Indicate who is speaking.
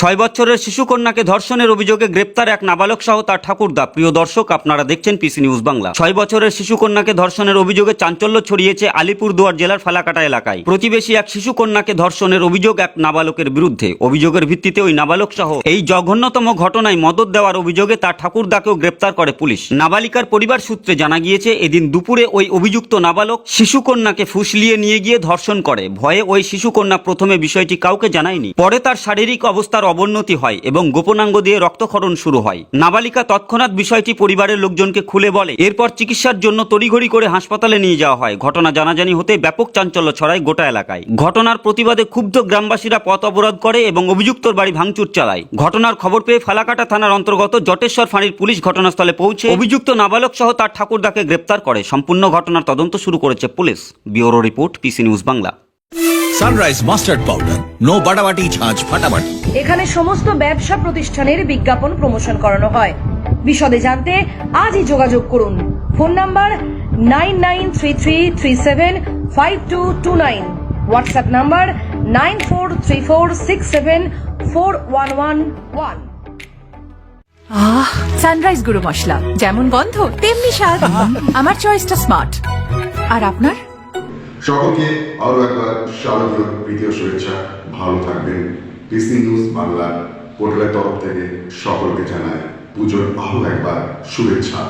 Speaker 1: ছয় বছরের শিশুকন্যাকে ধর্ষণের অভিযোগে গ্রেপ্তার এক নাবালক সহ তার ঠাকুরদা। প্রিয় দর্শক, আপনারা দেখছেন পিসি নিউজ বাংলা। ছয় বছরের শিশুকন্যাকে ধর্ষণের অভিযোগে চাঞ্চল্য ছড়িয়েছে আলিপুরদুয়ার জেলার ফালাকাটা এলাকায়। প্রতিবেশী এক শিশুকন্যাকে ধর্ষণের অভিযোগ এক নাবালকের বিরুদ্ধে। অভিযোগের ভিত্তিতে ওই নাবালক সহ এই জঘন্যতম ঘটনায় মদত দেওয়ার অভিযোগে তার ঠাকুরদাকেও গ্রেপ্তার করে পুলিশ। নাবালিকার পরিবার সূত্রে জানা গিয়েছে, এদিন দুপুরে ওই অভিযুক্ত নাবালক শিশুকন্যাকে ফুসলিয়ে নিয়ে গিয়ে ধর্ষণ করে। ভয়ে ওই শিশুকন্যা প্রথমে বিষয়টি কাউকে জানায়নি। পরে তার শারীরিক অবস্থার অবনতি হয় এবং গোপনাঙ্গ দিয়ে রক্তক্ষরণ শুরু হয়। নাবালিকা তৎক্ষণাৎ বিষয়টি পরিবারের লোকজনকে খুলে বলে। এরপর চিকিৎসার জন্য তড়িঘড়ি করে হাসপাতালে নিয়ে যাওয়া হয়। ঘটনা জানাজানি হতে ব্যাপক চাঞ্চল্য ছড়ায় গোটা এলাকায়। ঘটনার প্রতিবাদে ক্ষুব্ধ গ্রামবাসীরা পথ অবরোধ করে এবং অভিযুক্তর বাড়ি ভাঙচুর চালায়। ঘটনার খবর পেয়ে ফালাকাটা থানার অন্তর্গত জটেশ্বর ফাঁড়ির পুলিশ ঘটনাস্থলে পৌঁছে অভিযুক্ত নাবালক সহ তার ঠাকুরদাকে গ্রেপ্তার করে। সম্পূর্ণ ঘটনার তদন্ত শুরু করেছে police. Bureau report PC news Bangla.
Speaker 2: Sunrise mustard powder no বাটাবাটি ছাঁচ ফাটাবাটি।
Speaker 3: এখানে সমস্ত ব্যবসা প্রতিষ্ঠানের বিজ্ঞাপন প্রমোশন করানো হয়। বিশদে জানতে আজই যোগাযোগ করুন। Phone number nine nine three three three seven five two two nine. WhatsApp number nine four three four six seven four one one one.
Speaker 4: আহ সানরাইজ গুঁড়ো মশলা যেমন গন্ধ তেমনি স্বাদ। আমার চয়েসটা স্মার্ট। আর আপনার?
Speaker 5: সকলকে আরও একবার শারদীয় প্রীতীয় শুভেচ্ছা। ভালো থাকবেন। ডিসনি নিউজ বাংলা পোর্টালের তরফ থেকে সকলকে জানায় পুজোর আরও একবার শুভেচ্ছা।